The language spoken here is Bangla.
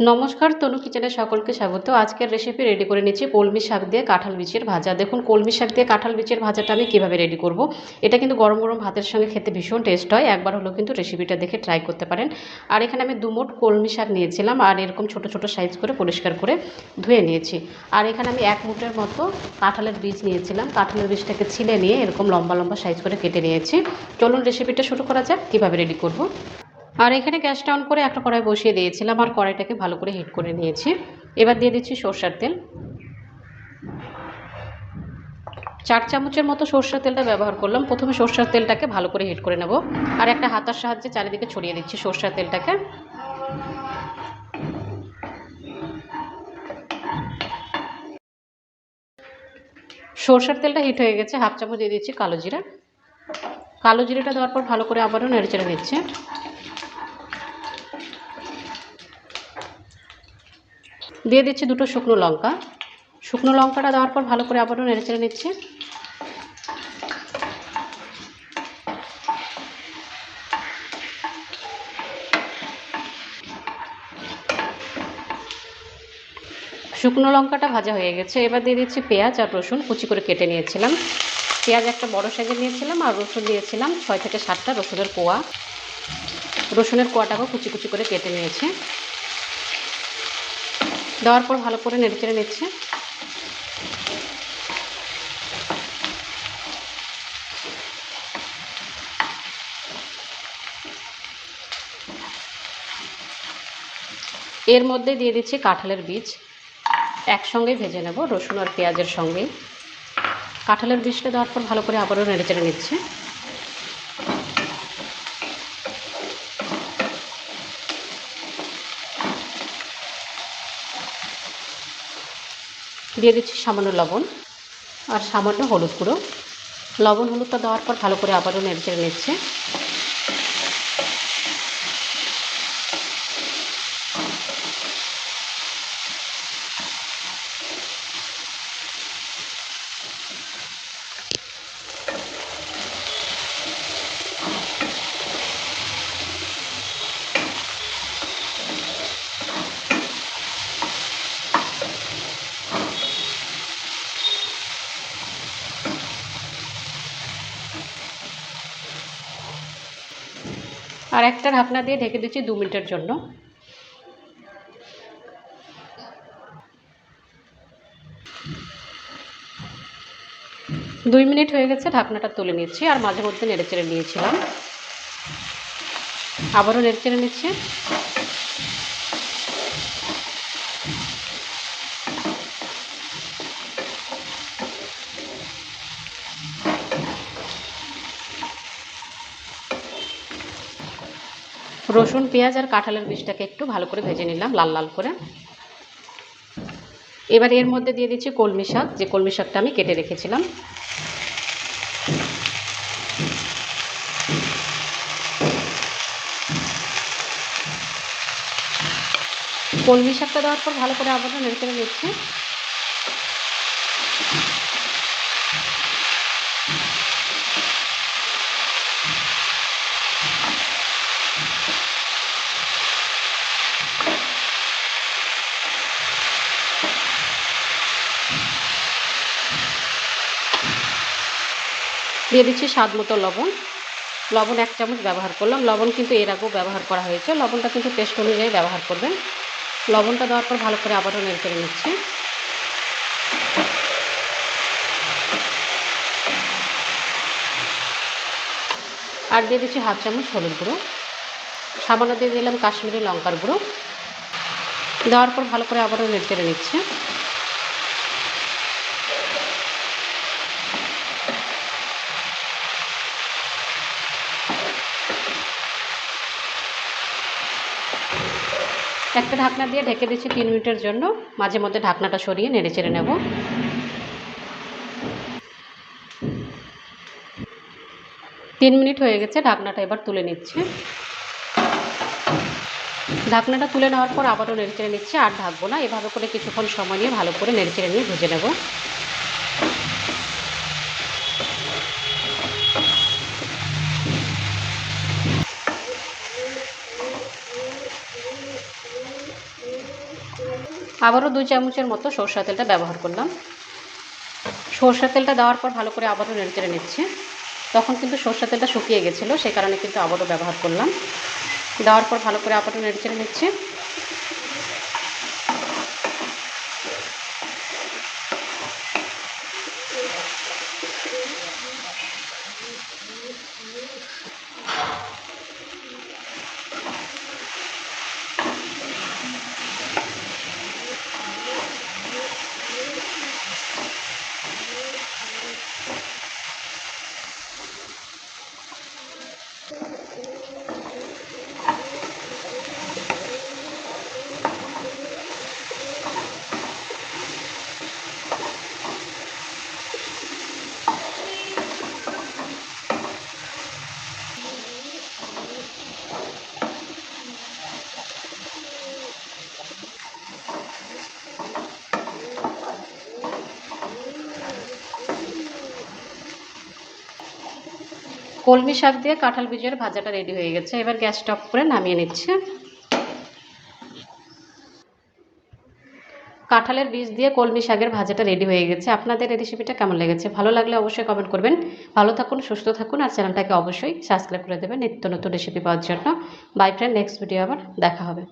নমস্কার, তনু কিচেনে সকলকে স্বাগত। আজকের রেসিপি রেডি করে নিচ্ছি কলমি শাক দিয়ে কাঁঠাল বিচের ভাজা। দেখুন, কলমি শাক দিয়ে কাঁঠাল বিচের ভাজাটা আমি কীভাবে রেডি করব? এটা কিন্তু গরম গরম ভাতের সঙ্গে খেতে ভীষণ টেস্ট হয়। একবার হলেও কিন্তু রেসিপিটা দেখে ট্রাই করতে পারেন। আর এখানে আমি দুমোট কলমি শাক নিয়েছিলাম আর এরকম ছোট ছোট সাইজ করে পরিষ্কার করে ধুয়ে নিয়েছি। আর এখানে আমি এক মুটের মতো কাঁঠালের বীজ নিয়েছিলাম। কাঁঠালের বীজটাকে ছিলে নিয়ে এরকম লম্বা লম্বা সাইজ করে কেটে নিয়েছি। চলুন রেসিপিটা শুরু করা যাক, কীভাবে রেডি করব? আর এখানে গ্যাসটা অন করে একটা কড়াই বসিয়ে দিয়েছিলাম আর কড়াইটাকে ভালো করে হিট করে নিয়েছি। এবার দিয়ে দিচ্ছি সর্ষার তেল। চার চামচের মতো সর্ষের তেলটা ব্যবহার করলাম। প্রথমে সর্ষের তেলটাকে ভালো করে হিট করে নেব। আর একটা হাতার সাহায্যে চারিদিকে ছড়িয়ে দিচ্ছি সর্ষের তেলটাকে। সর্ষের তেলটা হিট হয়ে গেছে। হাফ চামচ দিয়ে দিচ্ছি কালো জিরা। কালো জিরাটা দেওয়ার পর ভালো করে আবারও নেড়ে চেড়ে নিচ্ছে। দিয়ে দিচ্ছি দুটো শুকনো লঙ্কা। শুকনো লঙ্কাটা দেওয়ার পর ভালো করে আবারও নেড়ে চেড়ে নিচ্ছি। শুকনো লঙ্কাটা ভাজা হয়ে গেছে। এবার দিয়ে দিচ্ছি পেঁয়াজ আর রসুন, কুচি করে কেটে নিয়েছিলাম। পেঁয়াজ একটা বড় সাইজের নিয়েছিলাম আর রসুন দিয়েছিলাম ছয় থেকে সাতটা রসুনের কোয়া। রসুনের কোয়াটাকেও কুচি কুচি করে কেটে নিয়েছে। দেওয়ার পর ভালো করে নেড়ে চেড়ে নিচ্ছে। এর মধ্যে দিয়ে দিচ্ছি কাঁঠালের বীজ। একসঙ্গে ভেজে নেব রসুন আর পেঁয়াজের সঙ্গে। কাঁঠালের বীজটা দেওয়ার পর ভালো করে আবারও নেড়ে চেড়ে নিচ্ছে। দিয়ে দিচ্ছি সামান্য লবণ আর সামান্য হলুদ গুঁড়ো। লবণ হলুদটা দেওয়ার পর ভালো করে আবারও নেড়ে চেড়ে নিচ্ছে। আর একটা ঢাকনা দিয়ে ঢেকে দিচ্ছি দু মিনিটের জন্য। দুই মিনিট হয়ে গেছে ঢাকনাটা তুলে নিচ্ছি আর মাঝে মধ্যে নেড়ে চেড়ে নিয়েছিলাম। আবারও নেড়ে চেড়ে নিচ্ছি। রসুন, পেঁয়াজ আর কাঁঠালের বীজটাকে একটু ভালো করে ভেজে নিলাম, লাল লাল করে। এবার এর মধ্যে দিয়ে দিচ্ছি কলমি শাক, যে কলমি শাকটা আমি কেটে রেখেছিলাম। কলমি শাকটা দেওয়ার পর ভালো করে আবারও নেড়ে নিচ্ছি। দিয়ে দিচ্ছি স্বাদ মতো লবণ। লবণ এক চামচ ব্যবহার করলাম। লবণ কিন্তু এর আগেও ব্যবহার করা হয়েছে। লবণটা কিন্তু টেস্ট অনুযায়ী ব্যবহার করবেন। লবণটা দেওয়ার পর ভালো করে আবারও নেড়ে চেড়ে নিচ্ছি। আর দিয়ে দিচ্ছি হাফ চামচ হলুদ গুঁড়ো। সামান্য দিয়ে দিলাম কাশ্মীরি লঙ্কার গুঁড়ো। দেওয়ার পর ভালো করে আবারও নেড়ে নিচ্ছে। একটা ঢাকনা দিয়ে ঢেকে দিচ্ছি তিন মিনিটের জন্য। মাঝে মধ্যে ঢাকনাটা সরিয়ে নেড়ে চেড়ে নেব। তিন মিনিট হয়ে গেছে, ঢাকনাটা এবার তুলে নিচ্ছে। ঢাকনাটা তুলে নেওয়ার পর আবারও নেড়ে চেড়ে নিচ্ছে, আর ঢাকবো না। এভাবে করে কিছুক্ষণ সময় নিয়ে ভালো করে নেড়ে চেড়ে নিয়ে ভেজে নেব। আবারও দুই চামচের মতো সরষা তেলটা ব্যবহার করলাম। সরষা তেলটা দেওয়ার পর ভালো করে আবারও নেড়ে চেড়ে নিচ্ছে। তখন কিন্তু সরষা তেলটা শুকিয়ে গেছিল, সে কারণে কিন্তু আবারও ব্যবহার করলাম। দেওয়ার পর ভালো করে আবারও নেড়ে চেড়ে নিচ্ছি। কলমি শাক দিয়ে কাঁঠাল বীজের ভাজাটা রেডি হয়ে গেছে। এবার গ্যাস স্টপ করে নামিয়ে নিচ্ছে। কাঁঠালের বীজ দিয়ে কলমি শাকের ভাজাটা রেডি হয়ে গেছে। আপনাদের এই রেসিপিটা কেমন লেগেছে? ভালো লাগলে অবশ্যই কমেন্ট করবেন। ভালো থাকুন, সুস্থ থাকুন, আর চ্যানেলটাকে অবশ্যই সাবস্ক্রাইব করে দেবেন। নিত্য নতুন রেসিপি পাওয়ার জন্য। বাই ফ্রেন্ড নেক্সট ভিডিও আবার দেখা হবে।